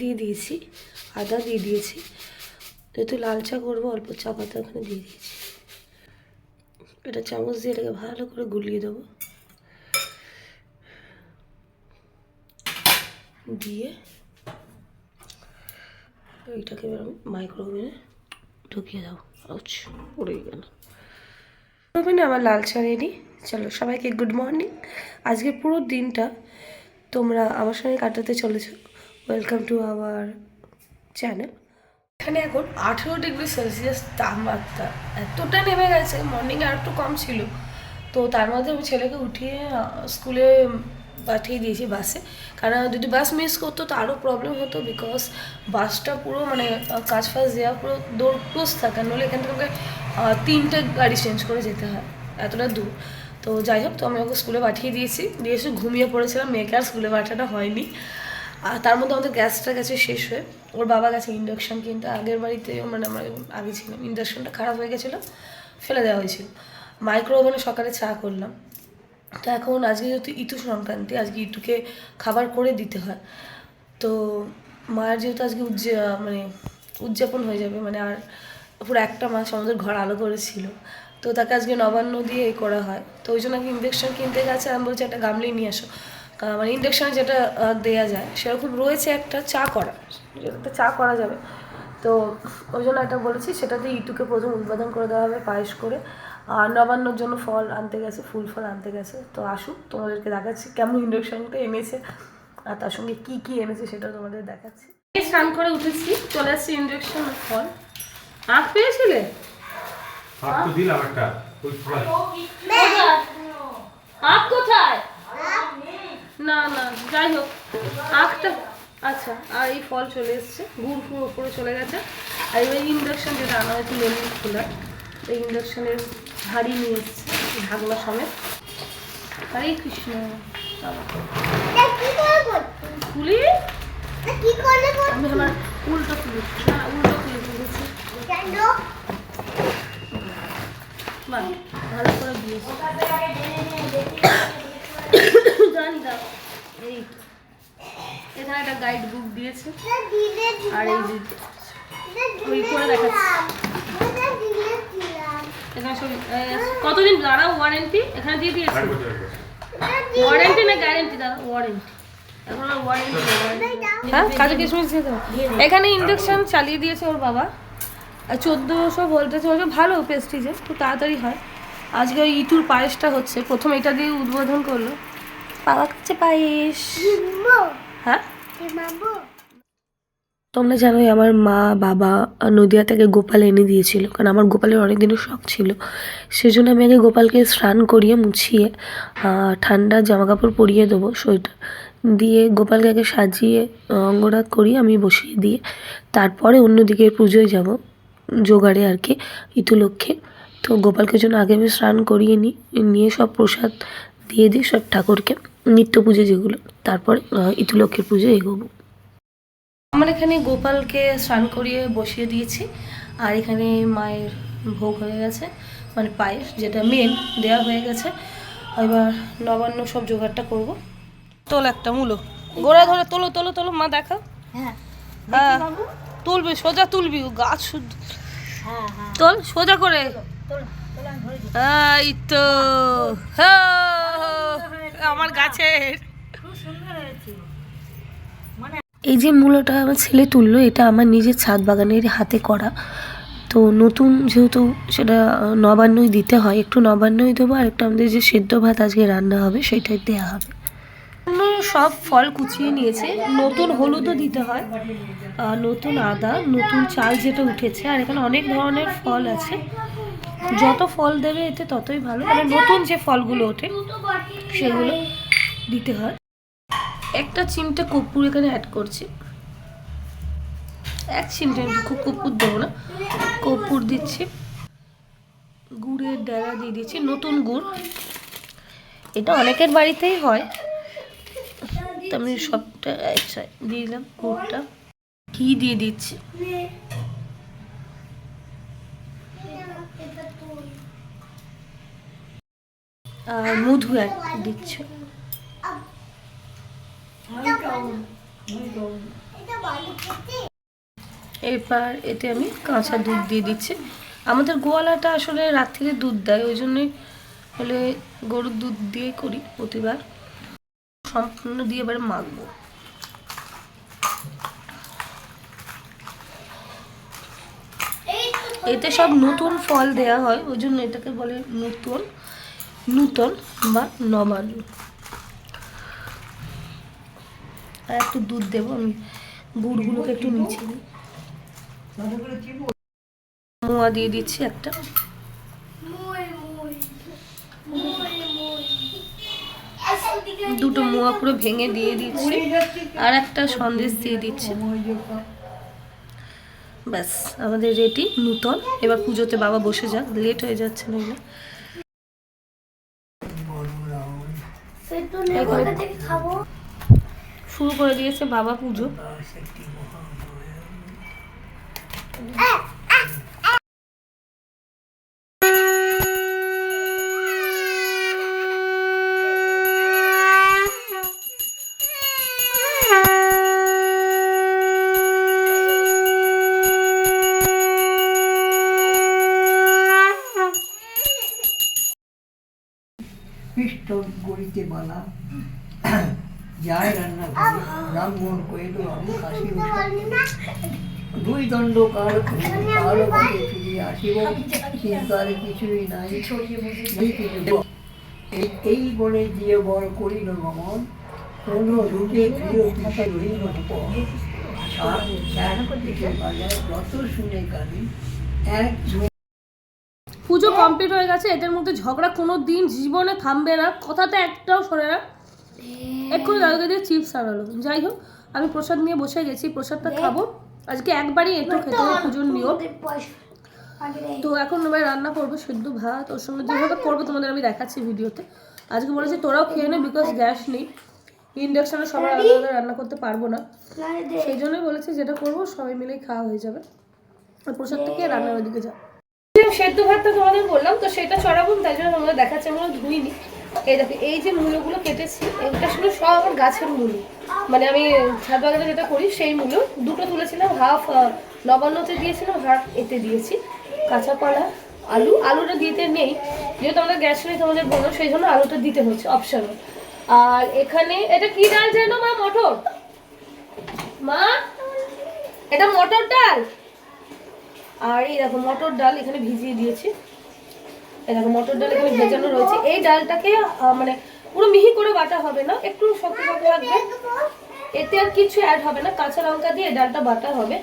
দিয়ে দিয়েছি, আদা দিয়ে দিয়েছি। যেহেতু লাল চা করব, অল্প চা পাতা ওখানে দিয়ে দিয়েছি। এটা চামচ দিয়ে এটাকে ভালো করে গুলিয়ে দেবো। দিয়ে এইটাকে মাইক্রোওভেনে ঢুকিয়ে দাও আউচ পড়েই গেল। ওভেনে আমার লাল চা রেডি চলো সবাইকে গুড মর্নিং আজকে পুরো দিনটা তোমরা আমার সঙ্গে কাটাতে চলেছো। ওয়েলকাম টু আওয়ার চ্যানেল এখানে এখন আঠেরো ডিগ্রি সেলসিয়াস তাপমাত্রা। এতটা নেমে গেছে মর্নিংয়ে আর একটু কম ছিল। তো তার মধ্যে আমি ছেলেকে উঠিয়ে স্কুলে পাঠিয়ে দিয়েছি বাসে কারণ যদি বাস মিস করতো তো আরও প্রবলেম হতো বিকজ বাসটা পুরো মানে কাজ ফাজ দেওয়া পুরো দৌড় ক্লোজ থাকে। নইলে এখান থেকে তিনটে গাড়ি চেঞ্জ করে যেতে হয়, এতটা দূর। তো যাই হোক, তো আমি ওকে স্কুলে পাঠিয়ে দিয়েছি। দিয়ে এসে ঘুমিয়ে পড়েছিলাম। মেয়েকে আর স্কুলে পাঠানো হয়নি। আর তার মধ্যে আমাদের গ্যাসটা গেছে শেষ হয়ে। ওর বাবা গেছে ইন্ডাকশন কিনতে আগের বাড়িতে মানে আমরা আগে ছিলাম ইন্ডাকশানটা খারাপ হয়ে গেছিল, ফেলে দেওয়া হয়েছিল। মাইক্রো ওভেনে সকালে চা করলাম। তো এখন আজকে যেহেতু ইতু সংক্রান্তি, আজকে ইতুকে খাবার করে দিতে হয়। তো মায়ের যেহেতু আজকে উজ্জা মানে উদযাপন হয়ে যাবে মানে আর পুরো একটা মাস আমাদের ঘর আলো করেছিল। তো তাকে আজকে নবান্ন দিয়ে করা হয়। তো ওই জন্য আমি ইন্ডাকশন কিনতে গেছে। আমি বলছি, একটা গামলি নিয়ে আসো মানে ইন্ডাকশনে যেটা দেয়া যায় সেরকম রয়েছে একটা চা করা। যেটাতে চা করা যাবে। তো ওই জন্য একটা বলেছি সেটাতে ইটুকে প্রথম উদ্বোধন করে দেওয়া হবে পায়েস করে। আর নবান্নর জন্য ফল আনতে গেছে ফুল ফল আনতে গেছে। তো আসুক তোমাদেরকে দেখাচ্ছি কেমন ইন্ডাকশানটা এনেছে আর তার সঙ্গে কী কী এনেছে সেটা তোমাদের দেখাচ্ছি। স্নান করে উঠেছি চলে আসছি ইন্ডাকশন ফল। আঁক পেয়েছিলে? হাত তো দিলাম একটা কোথায় না না, যাই হোক। আঁকটা আচ্ছা আর এই ফল চলে এসছে। গুড় ফুড় উপরে চলে গেছে। আর এবার ইন্ডাকশান যেটা আনা হয়েছে লেমন খোলা এই ইন্ডাকশানের হাড়ি নিয়ে এসছে ঢাকনা সমেত। হরে কৃষ্ণ। খুলি আমি আমার উল্টো না, উল্টো ভালো করে দিয়েছি এই এখানে একটা গাইড বুক দিয়েছে। আর এই যে ওই করে দেখাচ্ছি। এখানে কতদিন? দাঁড়াও ওয়ারেন্টি এখানে দিয়ে দিয়েছে। ওয়ারেন্টি না গ্যারেন্টি দাদা ওয়ারেন্টি এখন আর ওয়ারেন্টি হ্যাঁ কাজে কিশমিশ দিয়ে দেবো এখানে ইন্ডাকশন চালিয়ে দিয়েছে ওর বাবা। আর চোদ্দোশো ভোল্টেজ হচ্ছে ভালো পেস্টিজে খুব তাড়াতাড়ি হয়। আজকে ওই ইতুর পায়েসটা হচ্ছে। প্রথম এটা দিয়ে উদ্বোধন করল। কাছে পায়েস। হ্যাঁ? তোমরা জানোই আমার মা বাবা নদিয়া থেকে গোপাল এনে দিয়েছিল কারণ আমার গোপালের অনেক দিনের শখ ছিল। সেজন্য আমি আগে গোপালকে স্নান করিয়ে মুছিয়ে ঠান্ডা জামা কাপড় পরিয়ে দেবো সোয়েটার। দিয়ে গোপালকে আগে সাজিয়ে আহ, অঙ্গরাগ করিয়ে আমি বসিয়ে দিয়ে তারপরে অন্যদিকে পুজোয় যাব জোগাড়ে আর কি ইতুলক্ষে। তো গোপালকে জন্য আগে আমি স্নান করিয়ে নিই নিয়ে সব প্রসাদ দিয়ে দিই সব ঠাকুরকে। নিত্য পুজো যেগুলো তারপরে আহ, ইতুলক্ষের পুজো এগোবো। আমার এখানে গোপালকে স্নান করিয়ে বসিয়ে দিয়েছি আর এখানে মায়ের ভোগ হয়ে গেছে মানে পায়েস যেটা মেন দেওয়া হয়ে গেছে। এবার নবান্ন সব জোগাড়টা করব। তোল একটা মূলো। গোড়া ধরে তোলো তোলো তোলো মা দেখা হ্যাঁ তুলবি সোজা তুলবি ও গাছ শুদ্ধ তোল সোজা করে। এই তো হ্যাঁ, আমার গাছের। এই যে মূলটা আমার ছেলে তুললো এটা আমার নিজের ছাদ বাগানের হাতে করা। তো নতুন যেহেতু সেটা নবান্নই দিতে হয় একটু নবান্নই দেবো আর একটু আমাদের যে সেদ্ধ ভাত আজকে রান্না হবে সেটাই দেওয়া হবে। সব ফল কুচিয়ে নিয়েছে নতুন হলুদও দিতে হয় নতুন আদা নতুন চাল যেটা উঠেছে আর এখানে অনেক ধরনের ফল আছে। যত ফল দেবে এতে ততই ভালো। মানে নতুন যে ফলগুলো ওঠে সেগুলো দিতে হয়। একটা চিমটে কর্পূর এখানে অ্যাড করছি। এক চিমটে খুব কর্পূর দেবো না। কর্পূর দিচ্ছি। গুড়ের ডেলা দিয়ে দিচ্ছি নতুন গুড়। এটা অনেকের বাড়িতেই হয়। তো আমি সবটা আচ্ছা দিয়ে দিলাম গুড়টা। ঘি দিয়ে দিচ্ছি। মধু অ্যাড দিচ্ছি। এরপর এতে আমি কাঁচা দুধ দিয়ে দিচ্ছি। আমাদের গোয়ালাটা আসলে রাত থেকে দুধ দেয়, ওই জন্যই হলে গরুর দুধ দিয়ে করি প্রতিবার। সম্পূর্ণ দিয়ে এবার মাখবো। এতে সব নতুন ফল দেয়া হয়, ওই জন্য এটাকে বলে নতুন। নূতন বা নবান্ন। আর একটু দুধ দেবো, আমি গুড়গুলোকে একটু নিচে নিই। মোয়া দিয়ে দিচ্ছি একটা। দুটো মোয়া পুরো ভেঙে দিয়ে দিচ্ছি, আর একটা সন্দেশ দিয়ে দিচ্ছি। ব্যাস, আমাদের রেডি, নূতন। এবার পুজোতে বাবা বসে যাক, লেট হয়ে যাচ্ছে নইলে। শুরু করে দিয়েছে বাবা পুজো। গড়িতে বালা যায় রান্না করে রামমোহন দুই দণ্ড কিছুই নাই। এই কিছু বলে। দিয়ে বল করিল গমন কোন রূপে প্রিয় পিঠে রহিল আর যত শুনে কালি এক পুজো কমপ্লিট হয়ে গেছে এদের মধ্যে ঝগড়া কোনো দিন জীবনে থামবে না। কথাটা একটাও শোনে না। এক্ষুনি দাদুকে দিয়ে চিপস আনালো। যাই হোক আমি প্রসাদ নিয়ে বসে গেছি প্রসাদটা খাব। আজকে একবারই একটু খেতে হবে পুজোর নিয়ম। তো এখন এবার রান্না করব সেদ্ধ ভাত। ওর সঙ্গে যেভাবে করব তোমাদের আমি দেখাচ্ছি ভিডিওতে। আজকে বলেছি তোরাও খেয়ে নে বিকজ গ্যাস নেই। ইন্ডাকশনে সবাই আলাদা আলাদা রান্না করতে পারব না। সেই জন্যই বলেছি যেটা করব সবাই মিলেই খাওয়া হয়ে যাবে। আর প্রসাদটা খেয়ে রান্নার ওদিকে যাও সেদ্ধ ভাতটা তোমাদের বললাম, তো সেটা চড়াবো, তাই জন্য তোমাদের দেখাচ্ছি, আমরা ধুইনি। এই দেখো, এই যে মূলগুলো কেটেছি, এটা শুধু সব আমার গাছের মূল। মানে আমি ছাদ বাগানে যেটা করি, সেই মূল। দুটো তুলেছিলাম, হাফ নবান্নতে দিয়েছিলাম, হাফ এতে দিয়েছি। কাঁচা কলা আলু, আলুটা দিতে নেই। যেহেতু আমাদের গ্যাস নেই, তোমাদের বললাম, সেই জন্য আলুটা দিতে হচ্ছে অপশনাল আর এখানে, এটা কি ডাল যেন মা, মটর? মা, এটা মটর ডাল? আর এই দেখো মটর ডাল এখানে ভিজিয়ে দিয়েছি। এই দেখো মটর ডাল এখানে ভেজানো রয়েছে। এই ডালটাকে মানে পুরো মিহি করে বাটা হবে না, একটু শক্ত শক্ত লাগবে। এতে আর কিছু অ্যাড হবে না, কাঁচা লঙ্কা দিয়ে ডালটা বাটা হবে।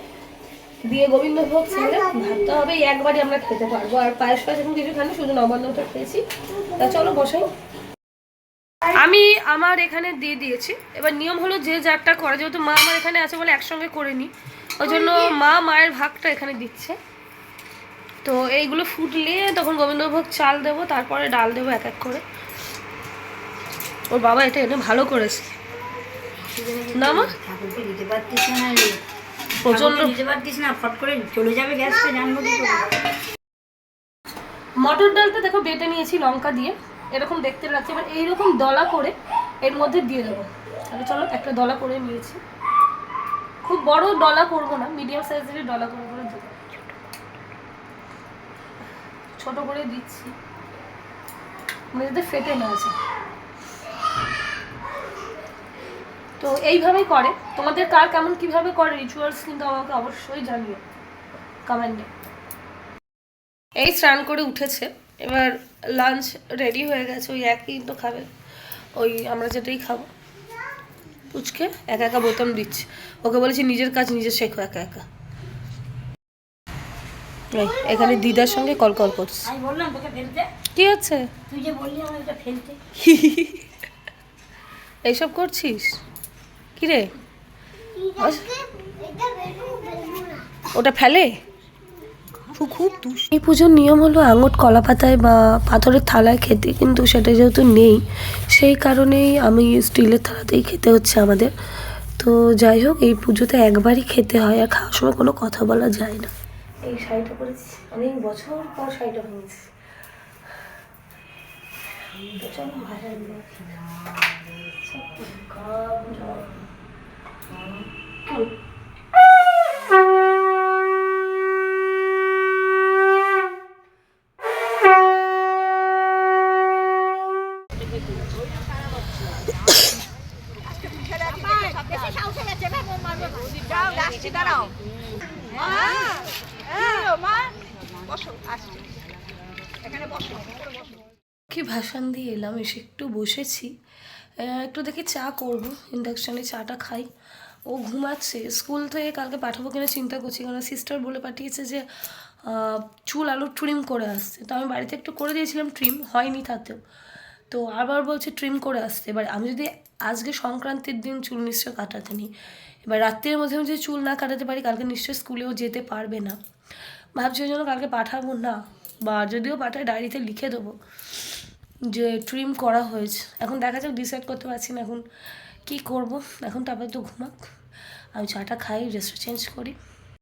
দিয়ে গোবিন্দভোগ ছেড়ে ভাবতে হবে, এই একবারই আমরা খেতে পারব। আর পায়েস পায়েস এখন কিছু খানি শুধু নবান্নটা খেয়েছি। তা চলো বসাই। আমি আমার এখানে দিয়ে দিয়েছি। এবার নিয়ম হলো যে যারটা করে, যেহেতু মা আমার এখানে আছে বলে একসঙ্গে করে নিই। ওই জন্য মা মায়ের ভাগটা এখানে দিচ্ছে। তো এইগুলো ফুটলে তখন গোবিন্দভোগ চাল দেবো তারপরে ডাল দেবো এক এক করে। ওর বাবা এটা এনে ভালো করেছে। না মা? প্রচণ্ড? মটর ডালটা দেখো বেটে নিয়েছি লঙ্কা দিয়ে। এরকম দেখতে লাগছে এবার এইরকম দলা করে এর মধ্যে দিয়ে দেবো। তাহলে চলো একটা দলা করে নিয়েছি। খুব বড় ডলা করব না মিডিয়াম সাইজের ডলা করে করে দেবো ছোট করে দিচ্ছি। মানে যাতে ফেটে না আছে তো এইভাবেই করে। তোমাদের কার কেমন, কীভাবে করে রিচুয়ালস কিন্তু আমাকে অবশ্যই জানিও। কমেন্টে এই স্নান করে উঠেছে। এবার লাঞ্চ রেডি হয়ে গেছে, ওই একই তো খাবে। ওই আমরা যেটাই খাব। পুচকে একা একা বোতাম দিচ্ছে। ওকে বলেছি নিজের কাজ নিজে শেখো একা একা। এখানে দিদার সঙ্গে কল কল করছে। কি আছে? তুই যে বললি আমার এটা ফেলতে। এইসব করছিস? কি রে? ওটা ফেলে? খুব খুব এই পুজোর নিয়ম হলো আঙট কলা পাতায় বা পাথরের থালায় খেতে কিন্তু সেটা যেহেতু নেই সেই কারণেই আমি স্টিলের থালাতেই খেতে হচ্ছে আমাদের। তো যাই হোক এই পুজোতে একবারই খেতে হয় আর খাওয়ার সময় কোনো কথা বলা যায় না। এই শাড়িটা পরেছি। অনেক বছর পর শাড়িটা পরেছি। ভালো লাগবে। কি ভাসান দিয়ে এলাম, এসে একটু বসেছি। একটু দেখি চা করব ইন্ডাকশানে চাটা খাই। ও ঘুমাচ্ছে, স্কুল থেকে কালকে পাঠাবো কিনা চিন্তা করছি কারণ সিস্টার বলে পাঠিয়েছে যে চুল আলু ট্রিম করে আসছে। তো আমি বাড়িতে একটু করে দিয়েছিলাম ট্রিম হয়নি তাতেও। তো আবার বলছে ট্রিম করে আসতে এবার আমি যদি আজকে সংক্রান্তির দিন চুল নিশ্চয় কাটাতে নিই। এবার রাত্রের মধ্যে আমি যদি চুল না কাটাতে পারি, কালকে নিশ্চয়ই স্কুলেও যেতে পারবে না। ভাবছি ওই জন্য কালকে পাঠাবো না। বা যদিও পাঠায় ডায়েরিতে লিখে দেবো যে ট্রিম করা হয়েছে। এখন দেখা যাক ডিসাইড করতে পারছি না এখন কি করব। এখন তারপরে তো ঘুমাক। আমি চাটা খাই ড্রেসটা চেঞ্জ করি।